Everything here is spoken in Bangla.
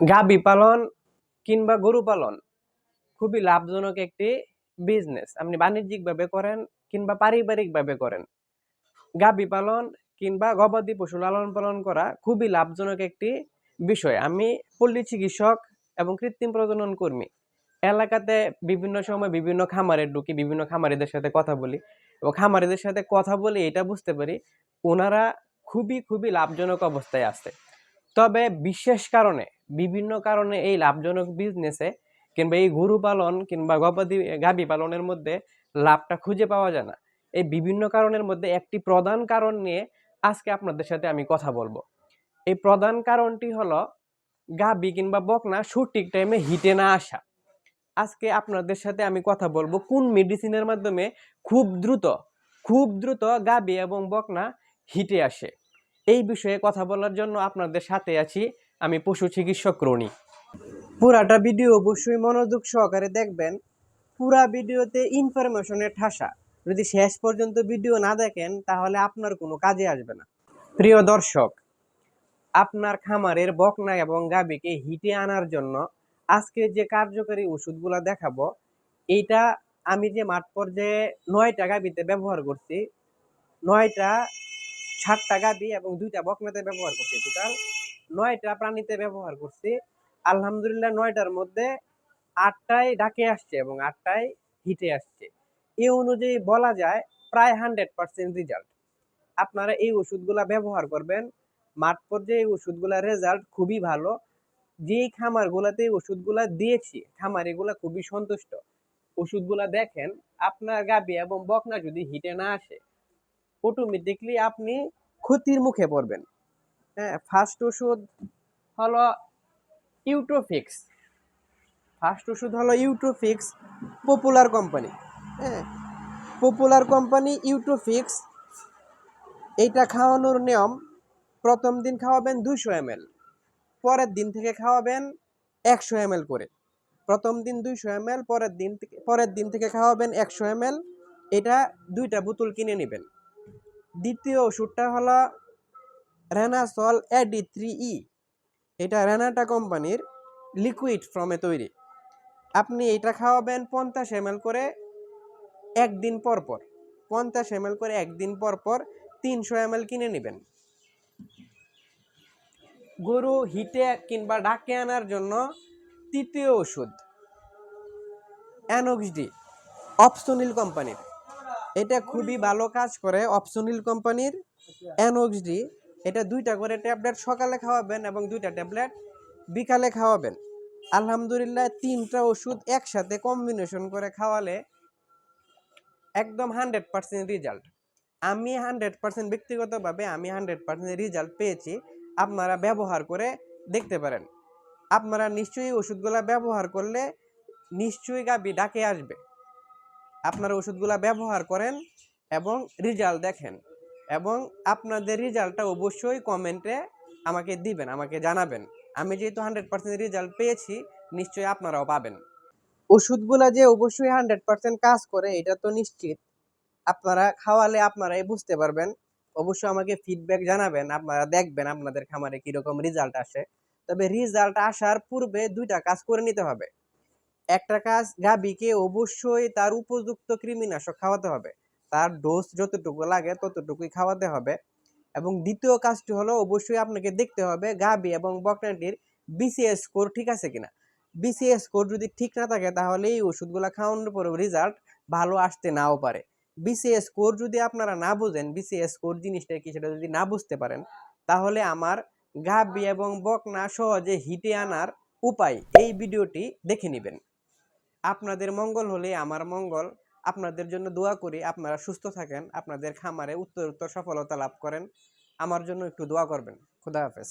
গাবি পালন কিংবা গরু পালন খুবই লাভজনক একটি বিজনেস আপনি বাণিজ্যিকভাবে করেন কিংবা পারিবারিকভাবে করেন। গাবি পালন কিংবা গবাদি পশু লালন পালন করা খুবই লাভজনক একটি বিষয়। আমি পল্লী চিকিৎসক এবং কৃত্রিম প্রজনন কর্মী। এলাকাতে বিভিন্ন সময় বিভিন্ন খামারে ঢুকি, বিভিন্ন খামারিদের সাথে কথা বলি এবং খামারিদের সাথে কথা বলে এটা বুঝতে পারি, ওনারা খুবই খুবই লাভজনক অবস্থায় আছে। তবে বিশেষ কারণে বিভিন্ন কারণে এই লাভজনক বিজনেসে কিংবা এই গরু পালন কিংবা গবাদি গাভী পালনের মধ্যে লাভটা খুঁজে পাওয়া যায় না। এই বিভিন্ন কারণের মধ্যে একটি প্রধান কারণ নিয়ে আজকে আপনাদের সাথে আমি কথা বলব। এই প্রধান কারণটি হলো গাভী কিংবা বকনা সঠিক টাইমে হিটে না আসা। আজকে আপনাদের সাথে আমি কথা বলব কোন মেডিসিনের মাধ্যমে খুব দ্রুত খুব দ্রুত গাভী এবং বকনা হিটে আসে। এই বিষয়ে কথা বলার জন্য আপনাদের সাথে আছি আমি পশু চিকিৎসক রনি। পুরাটা ভিডিও অবশ্যই মনোযোগ সহকারে দেখবেন। পুরা ভিডিওতে ইনফরমেশনের ঠাসা। যদি শেষ পর্যন্ত ভিডিও না দেখেন, তাহলে আপনার কোনো কাজে আসবে না। প্রিয় দর্শক, আপনার খামারের বকনা এবং গাবিকে হিটে আনার জন্য আজকে যে কার্যকরী ওষুধগুলো দেখাবো, এইটা আমি যে মাঠ পর্যায়ে নয়টা গাবিতে ব্যবহার করছি, নয়টা ষাটটা গাবি এবং দুইটা বকনাতে ব্যবহার করছি। টোটাল নয়টা প্রাণীতে ব্যবহার করছি। আলহামদুলিল্লাহ নয়টার মধ্যে আটটাই ডাকে আসছে এবং আটটাই হিটে আসছে। এই অনুযায়ী বলা যায় প্রায় হান্ড্রেড পার্সেন্ট রেজাল্ট। আপনারা এই ওষুধগুলা ব্যবহার করবেন, মাঠ পর্যায়ে এই ওষুধগুলার রেজাল্ট খুবই ভালো। যেই খামারগুলাতে এই ওষুধগুলা দিয়েছি খামার এগুলা খুবই সন্তুষ্ট। ওষুধগুলা দেখেন, আপনার গাবি এবং বকনা যদি হিটে না আসে অটোমেটিকলি আপনি ক্ষতির মুখে পড়বেন। হ্যাঁ ফার্স্ট ওষুধ হলো ইউটোফিক্স ফার্স্ট ওষুধ হলো ইউটোফিক্স পপুলার কোম্পানি। হ্যাঁ পপুলার কোম্পানি ইউটোফিক্স এইটা খাওয়ানোর নিয়ম, প্রথম দিন খাওয়াবেন দুইশো এম পরের দিন থেকে খাওয়াবেন একশো এম করে। প্রথম দিন দুইশো এম পরের দিন থেকে পরের দিন থেকে খাওয়াবেন একশো এম এটা দুইটা বোতল কিনে নেবেন। দ্বিতীয় ওষুধটা হলো রেনাসল এডি থ্রি ই এটা রেনাটা কোম্পানির লিকুইড ফর্মে তৈরি। আপনি এটা খাওয়াবেন পঞ্চাশ এম করে একদিন পর পর। পঞ্চাশ এম করে একদিন পর পর তিনশো এম কিনে নেবেন। গরু হিটে কিংবা ডাকে আনার জন্য তৃতীয় ওষুধ। অ্যানক্সডি অপসনিল কোম্পানির। এটা খুবই ভালো কাজ করে অপসনিল কোম্পানির অ্যানক্সডি এটা দুইটা করে ট্যাবলেট সকালে খাওয়াবেন এবং দুইটা ট্যাবলেট বিকালে খাওয়াবেন। আলহামদুলিল্লাহ তিনটা ওষুধ একসাথে কম্বিনেশন করে খাওয়ালে একদম হান্ড্রেড পার্সেন্ট রেজাল্ট আমি হান্ড্রেড পার্সেন্ট ব্যক্তিগতভাবে আমি হান্ড্রেড পার্সেন্ট রেজাল্ট পেয়েছি। আপনারা ব্যবহার করে দেখতে পারেন। আপনারা নিশ্চয়ই ওষুধগুলো ব্যবহার করলে নিশ্চয়ই গাবি ডাকে আসবে। আপনারা ওষুধগুলো ব্যবহার করেন এবং রেজাল্ট দেখেন। এবং আপনাদের রেজাল্টটা অবশ্যই কমেন্টে আমাকে দিবেন, আমাকে জানাবেন। আমি যেহেতু হান্ড্রেড পার্সেন্ট রেজাল্ট পেয়েছি, নিশ্চয়ই আপনারাও পাবেন। ওষুধগুলা যে অবশ্যই হান্ড্রেড পার্সেন্ট কাজ করে, এটা তো নিশ্চিত। আপনারা খাওয়ালে আপনারাই বুঝতে পারবেন। অবশ্যই আমাকে ফিডব্যাক জানাবেন, আপনারা দেখবেন আপনাদের খামারে কীরকম রেজাল্ট আসে। তবে রেজাল্ট আসার পূর্বে দুইটা কাজ করে নিতে হবে। একটা কাজ গাবিকে অবশ্যই তার উপযুক্ত কৃমিনাশক খাওয়াতে হবে। তার ডোজ যতটুকু লাগে ততটুকুই খাওয়াতে হবে। এবং দ্বিতীয় কাজটি হলো অবশ্যই আপনাকে দেখতে হবে গাবি এবং বকনাটির বিসিএস স্কোর ঠিক আছে কিনা। বিসিএস স্কোর যদি ঠিক না থাকে তাহলে এই ওষুধগুলো খাওয়ানোর পরেও রেজাল্ট ভালো আসতে নাও পারে। বিসিএস স্কোর যদি আপনারা না বুঝেন বিসিএস স্কোর জিনিসটা কি সেটা যদি না বুঝতে পারেন, তাহলে আমার গাবি এবং বকনা সহজে হিটে আনার উপায় এই ভিডিওটি দেখে নেবেন। আপনাদের মঙ্গল হলে আমার মঙ্গল আপনাদের জন্য দোয়া করি আপনারা সুস্থ থাকেন, আপনাদের খামারে উত্তর উত্তর সফলতা লাভ করেন। আমার জন্য একটু দোয়া করবেন। খুদা হাফেজ।